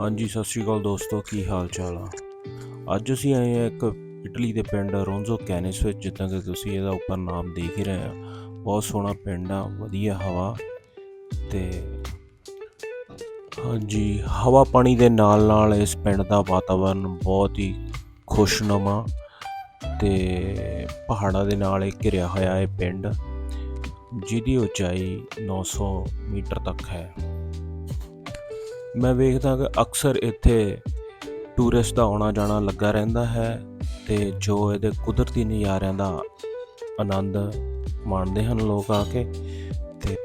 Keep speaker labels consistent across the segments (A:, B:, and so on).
A: ਹਾਂਜੀ, ਸਤਿ ਸ਼੍ਰੀ ਅਕਾਲ ਦੋਸਤੋ, ਕੀ ਹਾਲ ਚਾਲ ਆ? ਅੱਜ ਅਸੀਂ ਆਏ ਹਾਂ ਇੱਕ ਇਟਲੀ ਦੇ ਪਿੰਡ ਰੋਂਜ਼ੋ ਕੈਨਿਸ ਵਿੱਚ, ਜਿੱਦਾਂ ਕਿ ਤੁਸੀਂ ਇਹਦਾ ਉੱਪਰ ਨਾਮ ਦੇਖ ਹੀ ਰਹੇ ਆ। ਬਹੁਤ ਸੋਹਣਾ ਪਿੰਡ ਆ, ਵਧੀਆ ਹਵਾ ਤੇ ਹਾਂਜੀ, ਹਵਾ ਪਾਣੀ ਦੇ ਨਾਲ ਨਾਲ ਇਸ ਪਿੰਡ ਦਾ ਵਾਤਾਵਰਨ ਬਹੁਤ ਹੀ ਖੁਸ਼ਨੁਮਾ ਤੇ ਪਹਾੜਾਂ ਦੇ ਨਾਲ ਇਹ ਘਿਰਿਆ ਹੋਇਆ ਇਹ ਪਿੰਡ, ਜਿਹਦੀ ਉਚਾਈ 900 ਮੀਟਰ ਤੱਕ ਹੈ। ਮੈਂ ਵੇਖਦਾ ਕਿ ਅਕਸਰ ਇੱਥੇ ਟੂਰਿਸਟ ਦਾ ਆਉਣਾ ਜਾਣਾ ਲੱਗਾ ਰਹਿੰਦਾ ਹੈ ਤੇ ਜੋ ਇਹਦੇ ਕੁਦਰਤੀ ਨਜ਼ਾਰਿਆਂ ਦਾ ਆਨੰਦ ਮਾਣਦੇ ਹਨ ਲੋਕ ਆ ਕੇ ਤੇ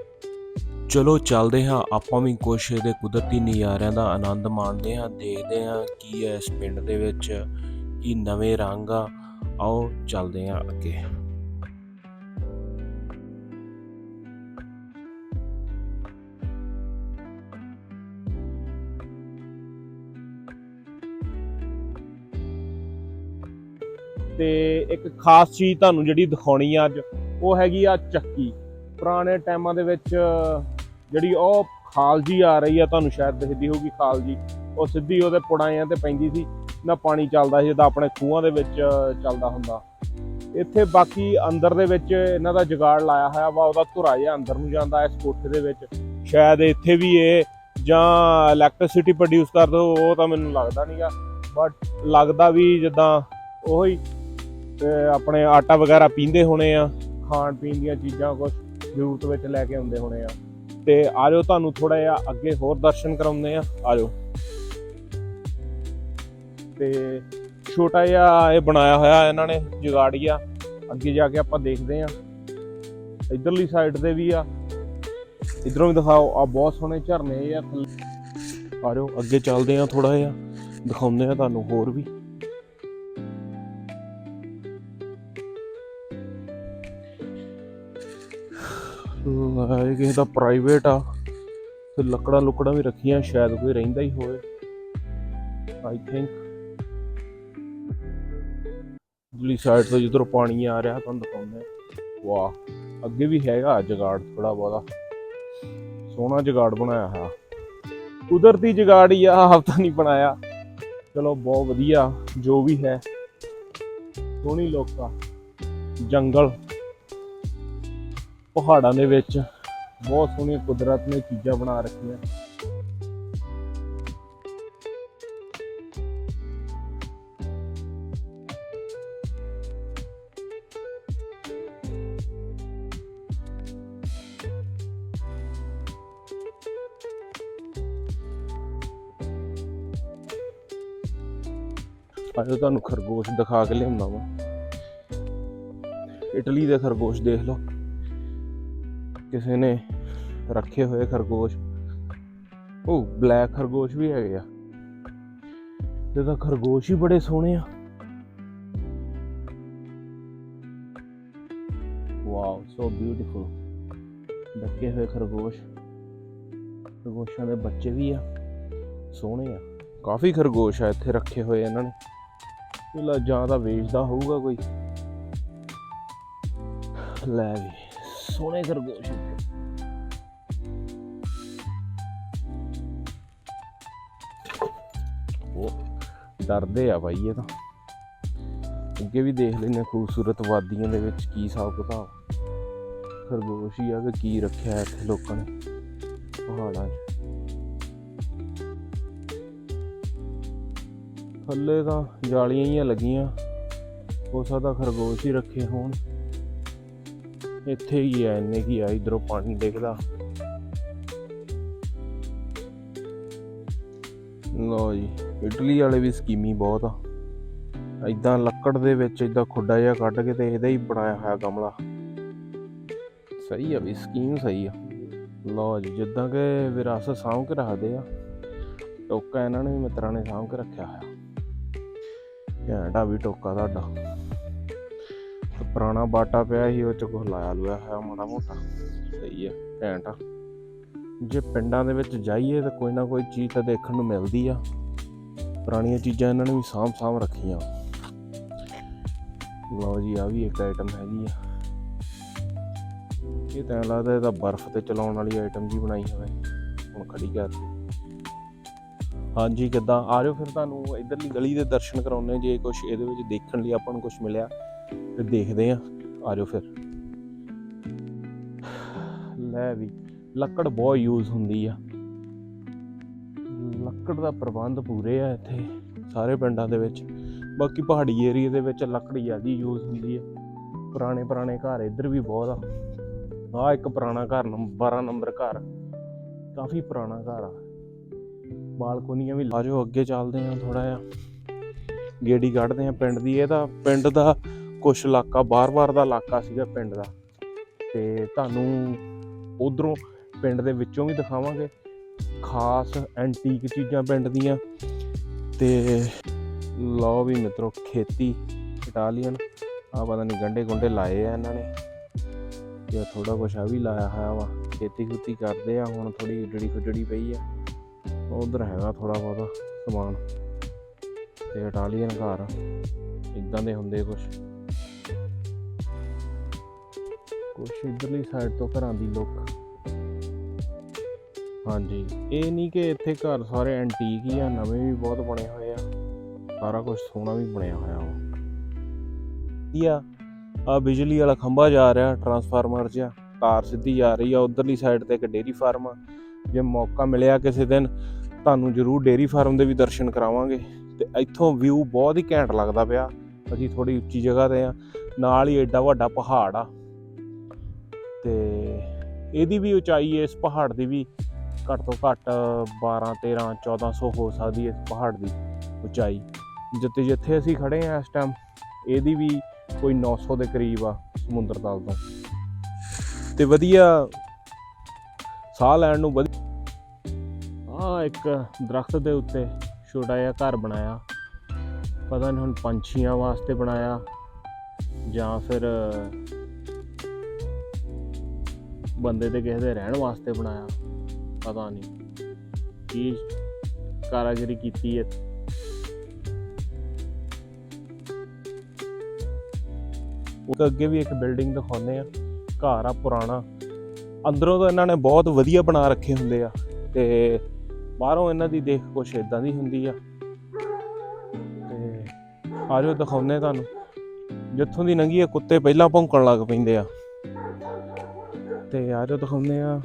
A: ਚਲੋ ਚੱਲਦੇ ਹਾਂ, ਆਪਾਂ ਵੀ ਕੁਛ ਇਹਦੇ ਕੁਦਰਤੀ ਨਜ਼ਾਰਿਆਂ ਦਾ ਆਨੰਦ ਮਾਣਦੇ ਹਾਂ, ਦੇਖਦੇ ਹਾਂ ਕੀ ਹੈ ਇਸ ਪਿੰਡ ਦੇ ਵਿੱਚ, ਕੀ ਨਵੇਂ ਰੰਗ ਆ। ਆਓ ਚੱਲਦੇ ਹਾਂ ਅੱਗੇ।
B: ਤੇ ਇੱਕ ਖਾਸ ਚੀਜ਼ ਤੁਹਾਨੂੰ ਜਿਹੜੀ ਦਿਖਾਉਣੀ ਆ ਅੱਜ, ਉਹ ਹੈਗੀ ਆ ਚੱਕੀ। ਪੁਰਾਣੇ ਟਾਈਮਾਂ ਦੇ ਵਿੱਚ, ਜਿਹੜੀ ਉਹ ਖਾਲ ਜੀ ਆ ਰਹੀ ਆ, ਤੁਹਾਨੂੰ ਸ਼ਾਇਦ ਦਿਖਦੀ ਹੋਊਗੀ ਖਾਲ ਜੀ ਉਹ ਸਿੱਧੀ ਉਹਦੇ ਪੁੜਾਇਆਂ ਤੇ ਪੈਂਦੀ ਸੀ, ਨਾ ਪਾਣੀ ਚੱਲਦਾ ਸੀ, ਜਿੱਦਾਂ ਆਪਣੇ ਖੂਹਾਂ ਦੇ ਵਿੱਚ ਚੱਲਦਾ ਹੁੰਦਾ। ਇੱਥੇ ਬਾਕੀ ਅੰਦਰ ਦੇ ਵਿੱਚ ਇਹਨਾਂ ਦਾ ਜੁਗਾੜ ਲਾਇਆ ਹੋਇਆ ਵਾ, ਉਹਦਾ ਧੁਰਾ ਜਿਹਾ ਅੰਦਰ ਨੂੰ ਜਾਂਦਾ ਇਸ ਕੋਠੇ ਦੇ ਵਿੱਚ। ਸ਼ਾਇਦ ਇੱਥੇ ਵੀ ਇਹ, ਜਾਂ ਇਲੈਕਟ੍ਰਿਸਿਟੀ ਪ੍ਰੋਡਿਊਸ ਕਰਦੇ ਹੋ, ਉਹ ਤਾਂ ਮੈਨੂੰ ਲੱਗਦਾ ਨਹੀਂਗਾ ਬਟ ਲੱਗਦਾ ਵੀ ਜਿੱਦਾਂ ਉਹੀ ਤੇ ਆਪਣੇ ਆਟਾ ਵਗੈਰਾ ਪੀਂਦੇ ਹੋਣੇ ਆ, ਖਾਣ ਪੀਣ ਦੀਆਂ ਚੀਜ਼ਾਂ ਕੁਝ ਜ਼ਰੂਰਤ ਵਿੱਚ ਲੈ ਕੇ ਆਉਂਦੇ ਹੋਣੇ ਆ। ਤੇ ਆਜੋ ਤੁਹਾਨੂੰ ਥੋੜਾ ਜਿਹਾ ਅੱਗੇ ਹੋਰ ਦਰਸ਼ਨ ਕਰਾਉਂਦੇ ਆ ਆਜੋ ਤੇ ਛੋਟਾ ਜਿਹਾ ਇਹ ਬਣਾਇਆ ਹੋਇਆ ਇਹਨਾਂ ਨੇ ਜੁਗਾੜੀਆ, ਅੱਗੇ ਜਾ ਕੇ ਆਪਾਂ ਦੇਖਦੇ ਆ। ਇਧਰਲੀ ਸਾਈਡ ਤੇ ਵੀ ਆ। ਇਧਰੋਂ ਵੀ ਦਿਖਾਓ ਆ ਬਹੁਤ ਸੋਹਣੇ ਝਰਨੇ ਆ, ਥੱਲੇ। ਆਜੋ ਅੱਗੇ ਚੱਲਦੇ ਆ ਥੋੜਾ ਜਿਹਾ, ਦਿਖਾਉਂਦੇ ਆ ਤੁਹਾਨੂੰ ਹੋਰ ਵੀ। ਇਹ ਕਿਸੇ ਦਾ ਪ੍ਰਾਈਵੇਟ ਆ। ਤੇ ਲੱਕੜਾਂ ਲੁਕੜਾਂ ਵੀ ਰੱਖੀਆਂ, ਸ਼ਾਇਦ ਕੋਈ ਰਹਿੰਦਾ ਹੀ ਹੋਵੇ। ਆਈ ਥਿੰਕ ਦੂਲੀ ਸਾਈਡ ਤੋਂ ਜਿੱਧਰੋਂ ਪਾਣੀ ਆ ਰਿਹਾ, ਤੁਹਾਨੂੰ ਦਿਖਾਉਂਦੇ ਵਾਹ, ਅੱਗੇ ਵੀ ਹੈਗਾ ਜਗਾੜ ਥੋੜਾ ਬਹੁਤਾ। ਸੋਹਣਾ ਜਗਾੜ ਬਣਾਇਆ ਹੈ ਕੁਦਰਤੀ ਜਗਾੜ ਹੀ ਆ, ਹਫਤਾ ਨਹੀਂ ਬਣਾਇਆ। ਚਲੋ, ਬਹੁਤ ਵਧੀਆ, ਜੋ ਵੀ ਹੈ। ਸੋਹਣੀ ਲੋਕਾ ਜੰਗਲ। ਪਹਾੜਾਂ ਦੇ ਵਿੱਚ ਬਹੁਤ ਸੋਹਣੀਆਂ ਕੁਦਰਤ ਨੇ ਚੀਜ਼ਾਂ ਬਣਾ ਰੱਖੀਆਂ। ਅੱਜ ਤੁਹਾਨੂੰ ਖਰਗੋਸ਼ ਦਿਖਾ ਕੇ ਲਿਆਉਂਦਾ ਵਾ। ਇਟਲੀ ਦੇ ਖਰਗੋਸ਼ ਦੇਖ ਲਓ। ਕਿਸੇ ਨੇ ਰੱਖੇ ਹੋਏ ਖਰਗੋਸ਼। ਉਹ ਬਲੈਕ ਖਰਗੋਸ਼ ਵੀ ਹੈਗੇ ਆ। ਤੇ ਤਾਂ ਖਰਗੋਸ਼ ਹੀ ਬੜੇ ਸੋਹਣੇ ਆ। ਵਾਓ ਸੋ ਬਿਊਟੀਫੁਲ ਲੱਗੇ ਹੋਏ ਖਰਗੋਸ਼। ਖਰਗੋਸ਼ਾਂ ਦੇ ਬੱਚੇ ਵੀ ਆ। ਸੋਹਣੇ ਆ। ਕਾਫੀ ਖਰਗੋਸ਼ ਆ ਇੱਥੇ ਰੱਖੇ ਹੋਏ ਇਹਨਾਂ ਨੇ। ਚਲੋ ਜਾਂ ਤਾਂ ਵੇਚਦਾ ਹੋਊਗਾ ਕੋਈ। ਲੈ ਵੀ। ਸੋਹਣੇ ਖਰਗੋਸ਼ ਉਹ ਡਰਦੇ ਆ ਬਾਈ ਇਹ ਤਾਂ। ਅੱਗੇ ਵੀ ਦੇਖ ਲੈਨੇ ਖੂਬਸੂਰਤ ਵਾਦੀਆਂ ਦੇ ਵਿੱਚ ਕੀ ਹਿਸਾਬ ਕਿਤਾਬ। ਖਰਗੋਸ਼ ਹੀ ਆ ਕਿ ਕੀ ਰੱਖਿਆ ਇੱਥੇ ਲੋਕਾਂ ਨੇ, ਪਹਾੜਾਂ 'ਚ। ਥੱਲੇ ਤਾਂ ਜਾਲੀਆਂ ਹੀ ਲੱਗੀਆਂ। ਹੋ ਸਕਦਾ ਖਰਗੋਸ਼ ਹੀ ਰੱਖੇ ਹੋਣ। ਇੱਥੇ ਹੀ ਹੈ ਇੰਨੇ ਕੀ ਆ, ਇਧਰੋਂ ਪਾਣੀ ਡਿੱਗਦਾ। ਲੋ ਜੀ, ਇਟਲੀ ਵਾਲੇ ਵੀ ਸਕੀਮੀ ਬਹੁਤ ਆ। ਇਦਾਂ ਲੱਕੜ ਦੇ ਵਿੱਚ ਇਦਾਂ ਖੁੱਡਾ ਜਿਹਾ ਕੱਢ ਕੇ ਤੇ ਇਹਦਾ ਹੀ ਬਣਾਇਆ ਹੋਇਆ ਗਮਲਾ। ਸਹੀ ਆ ਵੀ, ਸਕੀਮ ਸਹੀ ਆ। ਲੋ ਜੀ, ਜਿੱਦਾਂ ਕਿ ਵਿਰਾਸਤ ਸਾਂਭ ਕੇ ਰੱਖਦੇ ਆ, ਟੋਕਾ ਇਹਨਾਂ ਨੇ ਮਿੱਤਰਾਂ ਨੇ ਸਾਂਭ ਕੇ ਰੱਖਿਆ ਹੋਇਆ। ਘੈਂਟ ਵੀ ਟੋਕਾ ਤੁਹਾਡਾ। ਪੁਰਾਣਾ ਬਾਟਾ ਪਿਆ ਸੀ, ਉਹ ਚ ਕੁਛ ਲਾਇਆ ਲੁਆ ਹੈ ਮਾੜਾ ਮੋਟਾ। ਸਹੀ ਆ, ਘੈਂਟ ਆ। ਜੇ ਪਿੰਡਾਂ ਦੇ ਵਿੱਚ ਜਾਈਏ ਤਾਂ ਕੋਈ ਨਾ ਕੋਈ ਚੀਜ਼ ਤਾਂ ਦੇਖਣ ਨੂੰ ਮਿਲਦੀ ਆ। ਪੁਰਾਣੀਆਂ ਚੀਜ਼ਾਂ ਇਹਨਾਂ ਨੇ ਵੀ ਸਾਂਭ ਸਾਂਭ ਰੱਖੀਆਂ। ਲਓ ਜੀ ਆ ਵੀ ਇੱਕ ਆਈਟਮ ਹੈਗੀ ਆ। ਇਹ ਤਾਂ ਲੱਗਦਾ ਇਹਦਾ ਬਰਫ਼ ਤੇ ਚਲਾਉਣ ਵਾਲੀ ਆਈਟਮ ਜੀ ਬਣਾਈ ਹੋਵੇ। ਹੁਣ ਖੜੀ ਕਰਤੀ ਹਾਂਜੀ, ਕਿੱਦਾਂ? ਆ ਜਾਓ ਫਿਰ ਤੁਹਾਨੂੰ ਇਧਰਲੀ ਗਲੀ ਦੇ ਦਰਸ਼ਨ ਕਰਾਉਣੇ ਜੇ ਕੁਝ ਇਹਦੇ ਵਿੱਚ ਦੇਖਣ ਲਈ ਆਪਾਂ ਨੂੰ ਕੁਝ ਮਿਲਿਆ। ਤੇ ਦੇਖਦੇ ਆ ਆ ਜਾਓ ਫਿਰ। ਲੈ ਵੀ, ਲੱਕੜ ਬਹੁਤ ਯੂਜ਼ ਹੁੰਦੀ ਆ। ਲੱਕੜ ਦਾ ਪ੍ਰਬੰਧ ਪੂਰੇ ਆ ਇੱਥੇ, ਸਾਰੇ ਪਿੰਡਾਂ ਦੇ ਵਿੱਚ। ਬਾਕੀ ਪਹਾੜੀ ਏਰੀਆ ਦੇ ਵਿੱਚ ਲੱਕੜ ਜ਼ਿਆਦਾ ਯੂਜ਼ ਹੁੰਦੀ ਹੈ ਪੁਰਾਣੇ ਪੁਰਾਣੇ ਘਰ ਇੱਧਰ ਵੀ ਬਹੁਤ ਆ। ਆ ਇੱਕ ਪੁਰਾਣਾ ਘਰ ਨੰਬਰ 12 ਨੰਬਰ ਘਰ। ਕਾਫੀ ਪੁਰਾਣਾ ਘਰ ਆ। ਬਾਲਕੋਨੀਆਂ ਵੀ ਲਾਜੋ ਅੱਗੇ ਚੱਲਦੇ ਆ ਥੋੜਾ ਜਿਹਾ। ਗੇੜੀ ਕੱਢਦੇ ਆ ਪਿੰਡ ਦੀ, ਇਹ ਤਾਂ ਪਿੰਡ ਦਾ ਕੁਛ ਇਲਾਕਾ, ਬਾਰ-ਬਾਰ ਦਾ ਇਲਾਕਾ ਸੀਗਾ ਪਿੰਡ ਦਾ। ਤੇ ਤੁਹਾਨੂੰ ਉਧਰੋਂ ਪਿੰਡ ਦੇ ਵਿੱਚੋਂ ਵੀ ਦਿਖਾਵਾਂਗੇ ਖਾਸ ਐਂਟੀਕ ਚੀਜ਼ਾਂ ਪਿੰਡ ਦੀਆਂ। ਤੇ ਲਓ ਵੀ ਮਿੱਤਰੋ, ਖੇਤੀ, ਇਟਾਲੀਅਨ। ਆ ਪਤਾ ਨਹੀਂ ਗੰਡੇ ਗੁੰਡੇ ਲਾਏ ਆ ਇਹਨਾਂ ਨੇ। ਤੇ ਥੋੜਾ ਕੁਛ ਆ ਵੀ ਲਾਇਆ ਹੋਇਆ ਵਾ। ਖੇਤੀ ਖੁੱਤੀ ਕਰਦੇ ਆ, ਹੁਣ ਥੋੜੀ ਉਜੜੀ ਖੁਜੜੀ ਪਈ ਆ। ਉਧਰ ਹੈਗਾ ਥੋੜਾ ਬਹੁਤਾ ਸਮਾਨ। ਤੇ ਇਟਾਲੀਅਨ ਘਰ, ਇਦਾਂ ਦੇ ਹੁੰਦੇ ਕੁਛ। ਕੁਛ ਇਧਰਲੀ ਸਾਈਡ ਤੋਂ ਘਰਾਂ ਦੀ ਲੁੱਕ ਹਾਂਜੀ, ਇਹ ਨਹੀਂ ਕਿ ਇੱਥੇ ਘਰ ਸਾਰੇ ਐਂਟੀਕ ਹੀ ਆ, ਨਵੇਂ ਵੀ ਬਹੁਤ ਬਣੇ ਹੋਏ ਆ। ਸਾਰਾ ਕੁਝ ਸੋਹਣਾ ਵੀ ਬਣਿਆ ਹੋਇਆ ਵਾ। ਇਹ ਆ ਬਿਜਲੀ ਵਾਲਾ ਖੰਭਾ ਜਾ ਰਿਹਾ ਟਰਾਂਸਫਾਰਮਰ ਜਿਹਾ। ਤਾਰ ਸਿੱਧੀ ਜਾ ਰਹੀ ਆ, ਉਧਰਲੀ ਸਾਈਡ ਤੇ ਇੱਕ ਡੇਰੀ ਫਾਰਮ ਆ। ਜੇ ਮੌਕਾ ਮਿਲਿਆ ਕਿਸੇ ਦਿਨ, ਤੁਹਾਨੂੰ ਜ਼ਰੂਰ ਡੇਰੀ ਫਾਰਮ ਦੇ ਵੀ ਦਰਸ਼ਨ ਕਰਾਵਾਂਗੇ। ਤੇ ਇੱਥੋਂ ਵਿਊ ਬਹੁਤ ਹੀ ਘੈਂਟ ਲੱਗਦਾ ਪਿਆ। ਅਸੀਂ ਥੋੜੀ ਉੱਚੀ ਜਗ੍ਹਾ ਤੇ ਆ। ਨਾਲ ਹੀ ਐਡਾ ਵੱਡਾ ਪਹਾੜ ਆ। ਤੇ ਇਹਦੀ ਵੀ ਉਚਾਈ ਇਸ ਪਹਾੜ ਦੀ ਵੀ ਘੱਟ ਤੋਂ ਘੱਟ 12 13 1400 ਹੋ ਸਕਦੀ ਹੈ ਇਸ ਪਹਾੜ ਦੀ ਉਚਾਈ। ਜਿੱਥੇ ਜਿੱਥੇ ਅਸੀਂ ਖੜੇ ਆ ਇਸ ਟਾਈਮ ਇਹਦੀ ਵੀ ਕੋਈ 900 ਦੇ ਕਰੀਬ ਆ ਸਮੁੰਦਰ ਤਲ ਤੋਂ। ਤੇ ਵਧੀਆ ਸਾਹ ਲੈਣ ਨੂੰ ਵਧੀਆ ਆ ਇੱਕ ਦਰਖਤ ਦੇ ਉੱਤੇ ਛੋਟਾ ਜਿਹਾ ਘਰ ਬਣਾਇਆ। ਪਤਾ ਨਹੀਂ ਹੁਣ ਪੰਛੀਆਂ ਵਾਸਤੇ ਬਣਾਇਆ ਜਾਂ ਫਿਰ ਬੰਦੇ ਤੇ ਕਿਸੇ ਦੇ ਰਹਿਣ ਵਾਸਤੇ ਬਣਾਇਆ। ਪਤਾ ਨਹੀਂ ਕੀ ਕਾਰਾਗਰੀ ਕੀਤੀ ਹੈ ਉਹ ਅੱਗੇ ਵੀ ਇੱਕ ਬਿਲਡਿੰਗ ਦਿਖਾਉਂਦੇ ਆ, ਘਰ ਆ ਪੁਰਾਣਾ। ਅੰਦਰੋਂ ਤਾਂ ਇਹਨਾਂ ਨੇ ਬਹੁਤ ਵਧੀਆ ਬਣਾ ਰੱਖੇ ਹੁੰਦੇ ਆ ਤੇ ਬਾਹਰੋਂ ਇਹਨਾਂ ਦੀ ਦੇਖ ਕੁਛ ਇਦਾਂ ਦੀ ਹੁੰਦੀ ਆ। ਤੇ ਆ ਜਾਓ ਦਿਖਾਉਂਦੇ ਤੁਹਾਨੂੰ। ਜਿੱਥੋਂ ਦੀ ਨੰਗੀ ਆ, ਕੁੱਤੇ ਪਹਿਲਾਂ ਭੌਂਕਣ ਲੱਗ ਪੈਂਦੇ ਆ। ਤੇ ਯਾਰ ਦਿਖਾਉਂਦੇ ਆ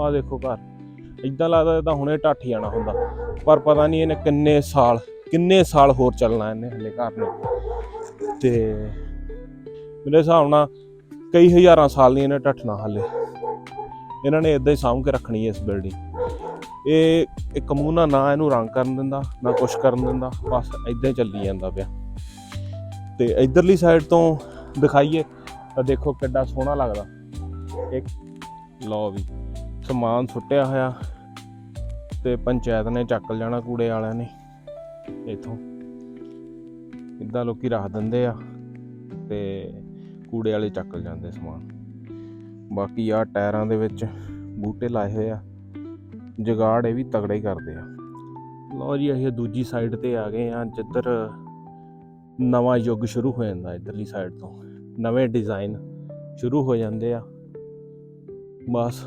B: ਆ ਦੇਖੋ ਘਰ। ਇਦਾਂ ਲੱਗਦਾ ਤਾਂ ਹੁਣੇ ਢੱਠ ਜਾਣਾ ਹੁੰਦਾ। ਪਰ ਪਤਾ ਨਹੀਂ ਇਹਨੇ ਕਿੰਨੇ ਸਾਲ ਕਿੰਨੇ ਸਾਲ ਹੋਰ ਚੱਲਣਾ ਇਹਨੇ ਹਲੇ ਘਰ ਨੇ। ਤੇ ਮੇਰੇ ਹਿਸਾਬ ਨਾਲ ਕਈ ਹਜ਼ਾਰਾਂ ਸਾਲ ਨਹੀਂ ਇਹਨੇ ਢੱਠਣਾ ਹਲੇ। ਇਹਨਾਂ ਨੇ ਇਦਾਂ ਹੀ ਸਾਂਭ ਕੇ ਰੱਖਣੀ ਹੈ ਇਸ ਬਿਲਡਿੰਗ ਇਹ ਇੱਕ ਮੂੰਹ ਨਾ ਇਹਨੂੰ ਰੰਗ ਕਰਨ ਦਿੰਦਾ, ਨਾ ਕੁਛ ਕਰਨ ਦਿੰਦਾ, ਬਸ ਇਦਾਂ ਹੀ ਚੱਲੀ ਜਾਂਦਾ ਪਿਆ। ਤੇ ਇਧਰਲੀ ਸਾਈਡ ਤੋਂ ਦਿਖਾਈਏ ਤਾਂ ਦੇਖੋ ਕਿੱਡਾ ਸੋਹਣਾ ਲੱਗਦਾ। ਇੱਕ ਲਓ ਵੀ, ਸਮਾਨ ਸੁੱਟਿਆ ਹੋਇਆ ਤੇ ਪੰਚਾਇਤ ਨੇ ਚੱਕ ਜਾਣਾ ਕੂੜੇ ਵਾਲਿਆਂ ਨੇ ਇਥੋਂ। ਇਦਾਂ ਲੋਕੀ ਰੱਖ ਦਿੰਦੇ ਆ ਤੇ ਕੂੜੇ ਵਾਲੇ ਚੱਕ ਜਾਂਦੇ ਸਮਾਨ। ਬਾਕੀ ਆ ਟਾਇਰਾਂ ਦੇ ਵਿੱਚ ਬੂਟੇ ਲਾਏ ਹੋਏ ਆ, ਜਗਾੜ ਇਹ ਵੀ ਤਗੜਾ ਹੀ ਕਰਦੇ ਆ। ਲੋ ਜੀ, ਅਸੀਂ ਦੂਜੀ ਸਾਈਡ ਤੇ ਆ ਗਏ ਆ ਜਿੱਧਰ ਨਵਾਂ ਯੁੱਗ ਸ਼ੁਰੂ ਹੋ ਜਾਂਦਾ ਇਧਰਲੀ ਸਾਈਡ ਤੋਂ। ਨਵੇਂ ਡਿਜ਼ਾਈਨ ਸ਼ੁਰੂ ਹੋ ਜਾਂਦੇ ਆ। ਬਸ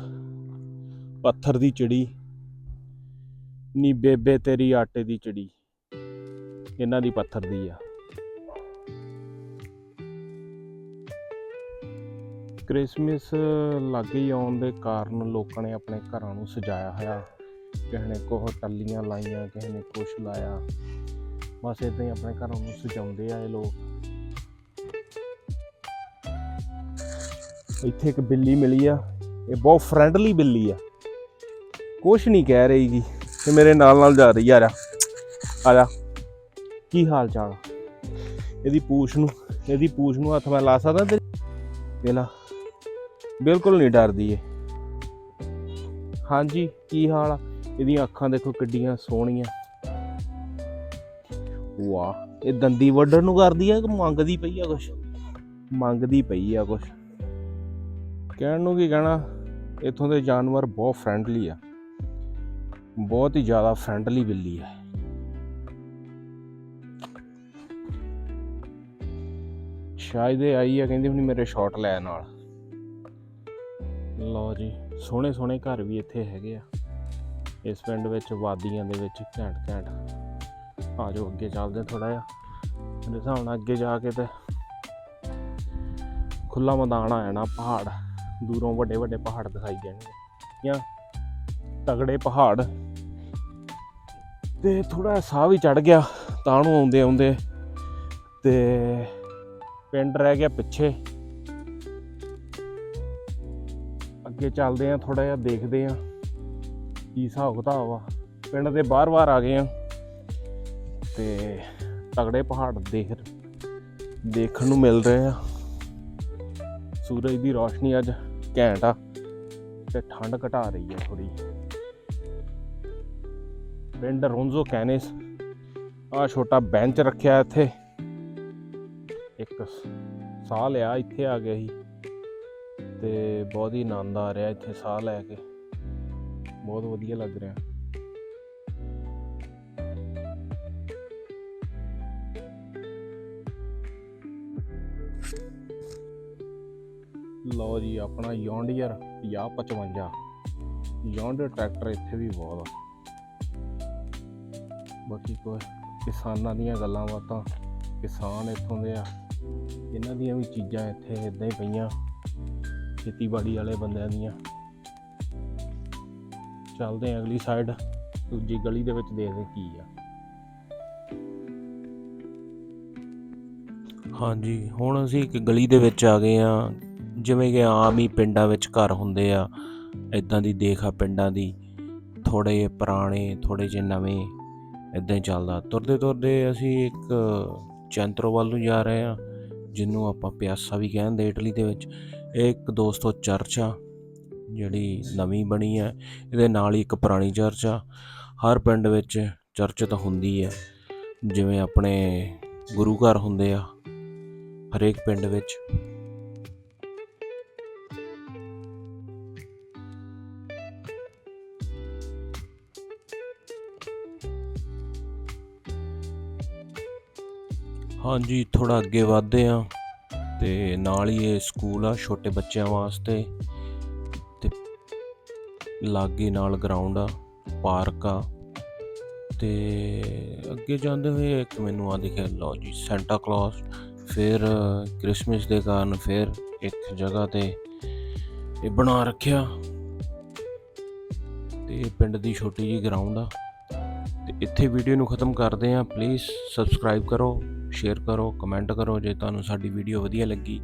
B: ਪੱਥਰ ਦੀ ਚਿੜੀ, ਨੀ ਬੇਬੇ ਤੇਰੀ ਆਟੇ ਦੀ ਚਿੜੀ, ਇਹਨਾਂ ਦੀ ਪੱਥਰ ਦੀ ਆ। ਕ੍ਰਿਸਮਸ ਲਾਗੇ ਹੀ ਆਉਣ ਦੇ ਕਾਰਨ ਲੋਕਾਂ ਨੇ ਆਪਣੇ ਘਰਾਂ ਨੂੰ ਸਜਾਇਆ ਹੋਇਆ। ਕਿਸੇ ਨੇ ਕੋਹ ਟੱਲੀਆਂ ਲਾਈਆਂ, ਕਿਸੇ ਨੇ ਕੁਛ ਲਾਇਆ। ਬਸ ਇਦਾਂ ਹੀ ਆਪਣੇ ਘਰਾਂ ਨੂੰ ਸਜਾਉਂਦੇ ਆ ਇਹ ਲੋਕ। ਇੱਥੇ ਇੱਕ ਬਿੱਲੀ ਮਿਲੀ ਆ। ਇਹ ਬਹੁਤ ਫਰੈਂਡਲੀ ਬਿੱਲੀ ਆ। ਕੁਛ ਨਹੀਂ ਕਹਿ ਰਹੀਗੀ ਤੇ ਮੇਰੇ ਨਾਲ ਨਾਲ ਜਾ ਰਹੀ ਆ। ਜਾ। ਆ ਜਾ। ਕੀ ਹਾਲ ਚਾਲ ਇਹਦੀ ਪੂਛ ਨੂੰ, ਇਹਦੀ ਪੂਛ ਨੂੰ ਹੱਥ ਮੈਂ ਲਾ ਸਕਦਾ ਤੇ ਵੇਲਾ। ਬਿਲਕੁਲ ਨਹੀਂ ਡਰਦੀ ਏ ਹਾਂਜੀ, ਕੀ ਹਾਲ ਆ? ਇਹਦੀਆਂ ਅੱਖਾਂ ਦੇਖੋ ਕਿੱਡੀਆਂ ਸੋਹਣੀਆਂ। ਵਾਹ, ਇਹ ਦੰਦੀ ਵੱਢਣ ਨੂੰ ਕਰਦੀ ਆ ਕਿ ਮੰਗਦੀ ਪਈ ਆ ਕੁਛ? ਮੰਗਦੀ ਪਈ ਆ ਕੁਛ। ਕਹਿਣ ਨੂੰ ਕੀ ਕਹਿਣਾ? ਇੱਥੋਂ ਦੇ ਜਾਨਵਰ ਬਹੁਤ ਫਰੈਂਡਲੀ ਆ। ਬਹੁਤ ਹੀ ਜ਼ਿਆਦਾ ਫਰੈਂਡਲੀ ਬਿੱਲੀ ਹੈ ਸ਼ਾਇਦ ਇਹ ਆਈ ਆ, ਕਹਿੰਦੀ ਹੁਣ ਮੇਰੇ ਸ਼ਾਟ ਲੈ ਨਾਲ। ਲਓ ਜੀ, ਸੋਹਣੇ ਸੋਹਣੇ ਘਰ ਵੀ ਇੱਥੇ ਹੈਗੇ ਆ। ਇਸ ਪਿੰਡ ਵਿੱਚ, ਵਾਦੀਆਂ ਦੇ ਵਿੱਚ ਘੈਂਟ ਘੈਂਟ। ਆ ਜਾਓ ਅੱਗੇ ਚੱਲਦੇ ਥੋੜਾ ਜਿਹਾ। ਮੇਰੇ ਹਿਸਾਬ ਨਾਲ ਅੱਗੇ ਜਾ ਕੇ ਤੇ ਖੁੱਲਾ ਮੈਦਾਨ ਆ ਜਾਣਾ, ਪਹਾੜ। ਦੂਰੋਂ ਵੱਡੇ ਵੱਡੇ ਪਹਾੜ ਦਿਖਾਈ ਦੇਣਗੇ ਜਾਂ ਤਗੜੇ ਪਹਾੜ। ਤੇ ਥੋੜਾ ਸਾਹ ਵੀ ਚੜ ਗਿਆ, ਤਾਂ ਨੂੰ ਆਉਂਦੇ ਆਉਂਦੇ ਤੇ ਪਿੰਡ ਰਹਿ ਗਿਆ ਪਿੱਛੇ। ਅੱਗੇ ਚੱਲਦੇ ਆ ਥੋੜਾ ਜਿਹਾ ਦੇਖਦੇ ਆ ਕੀ ਹਿਸਾਬ ਕਿਤਾਬ ਆ। ਪਿੰਡ ਦੇ ਬਾਹਰ-ਬਾਹਰ ਆ ਗਏ ਆ ਤੇ ਤਗੜੇ ਪਹਾੜ ਦੇਖ ਦੇਖਣ ਨੂੰ ਮਿਲ ਰਹੇ ਆ ਸੂਰਜ ਦੀ ਰੋਸ਼ਨੀ ਅੱਜ ਘੈਂਟ ਆ ਤੇ ਠੰਡ ਘਟਾ ਰਹੀ ਹੈ ਥੋੜੀ ਪਿੰਡ ਰੋਂਜ਼ੋ ਕੈਨੇਸ ਆ ਛੋਟਾ ਬੈਂਚ ਰੱਖਿਆ ਇੱਥੇ। ਇੱਕ ਸਾਹ ਲਿਆ ਇੱਥੇ ਆ ਗਿਆ ਸੀ ਤੇ ਬਹੁਤ ਹੀ ਆਨੰਦ ਆ ਰਿਹਾ ਇੱਥੇ ਸਾਹ ਲੈ ਕੇ। ਬਹੁਤ ਵਧੀਆ ਲੱਗ ਰਿਹਾ। ਲਓ ਜੀ, ਆਪਣਾ ਯੌਂਡੀਅਰ 5055 ਯੌਂਡੀਅਰ ਟਰੈਕਟਰ ਇੱਥੇ ਵੀ ਬਹੁਤ ਆ। ਬਾਕੀ ਕੋਈ ਕਿਸਾਨਾਂ ਦੀਆਂ ਗੱਲਾਂ ਬਾਤਾਂ, ਕਿਸਾਨ ਇੱਥੋਂ ਦੇ ਆ। ਇਹਨਾਂ ਦੀਆਂ ਵੀ ਚੀਜ਼ਾਂ ਇੱਥੇ ਇਦਾਂ ਹੀ ਪਈਆਂ, ਖੇਤੀਬਾੜੀ ਵਾਲੇ ਬੰਦਿਆਂ ਦੀਆਂ। ਚੱਲਦੇ ਆ ਅਗਲੀ ਸਾਈਡ ਦੂਜੀ ਗਲੀ ਦੇ ਵਿੱਚ ਦੇਖਦੇ ਕੀ ਆ।
A: ਹਾਂਜੀ, ਹੁਣ ਅਸੀਂ ਇੱਕ ਗਲੀ ਦੇ ਵਿੱਚ ਆ ਗਏ ਆ ਜਿਵੇਂ ਕਿ ਆਮ ਹੀ ਪਿੰਡਾਂ ਵਿੱਚ ਘਰ ਹੁੰਦੇ ਆ ਇਦਾਂ ਦੀ ਦੇਖ ਆ ਪਿੰਡਾਂ ਦੀ। ਥੋੜੇ ਪੁਰਾਣੇ ਥੋੜੇ ਜਿਹੇ ਨਵੇਂ ਇਦਾਂ ਹੀ ਚੱਲਦਾ। ਤੁਰਦੇ ਤੁਰਦੇ ਅਸੀਂ ਇੱਕ ਚੈਂਤਰੋ ਵੱਲ ਨੂੰ ਜਾ ਰਹੇ ਆ, ਜਿਹਨੂੰ ਆਪਾਂ ਪਿਆਸਾ ਵੀ ਕਹਿੰਦੇ ਇਟਲੀ ਦੇ ਵਿੱਚ। ਇਹ ਇੱਕ ਦੋਸਤੋ ਚਰਚ ਆ, ਜਿਹੜੀ ਨਵੀਂ ਬਣੀ ਹੈ ਇਹਦੇ ਨਾਲ ਹੀ ਇੱਕ ਪੁਰਾਣੀ ਚਰਚ ਆ। ਹਰ ਪਿੰਡ ਵਿੱਚ ਚਰਚ ਤਾਂ ਹੁੰਦੀ ਹੈ ਜਿਵੇਂ ਆਪਣੇ ਗੁਰੂ ਘਰ ਹੁੰਦੇ ਆ, ਹਰੇਕ ਪਿੰਡ ਵਿੱਚ। ਹਾਂਜੀ ਥੋੜਾ ਅੱਗੇ ਵਧਦੇ ਆ ਤੇ ਨਾਲ ਹੀ ਇਹ ਸਕੂਲ ਆ ਛੋਟੇ ਬੱਚਿਆਂ ਵਾਸਤੇ ਤੇ ਲਾਗੇ ਨਾਲ ਗਰਾਊਂਡ ਆ ਪਾਰਕ ਆ ਤੇ ਅੱਗੇ ਜਾਂਦੇ ਹੋਏ ਇੱਕ ਮੈਨੂੰ ਆ ਦਿਖਿਆ, ਲਓ ਜੀ ਸੈਂਟਾ ਕਲੌਸ ਫਿਰ ਕ੍ਰਿਸਮਸ ਦੇ ਕਾਰਨ ਫਿਰ ਇੱਕ ਜਗ੍ਹਾ ਤੇ ਇਹ ਬਣਾ ਰੱਖਿਆ ਤੇ ਪਿੰਡ ਦੀ ਛੋਟੀ ਜੀ ਗਰਾਊਂਡ ਆ ਤੇ ਇੱਥੇ ਵੀਡੀਓ ਨੂੰ ਖਤਮ ਕਰਦੇ ਆ ਪਲੀਜ਼ ਸਬਸਕ੍ਰਾਈਬ ਕਰੋ। ਸ਼ੇਅਰ ਕਰੋ ਕਮੈਂਟ ਕਰੋ ਜੇ ਤੁਹਾਨੂੰ ਸਾਡੀ ਵੀਡੀਓ ਵਧੀਆ ਲੱਗੀ।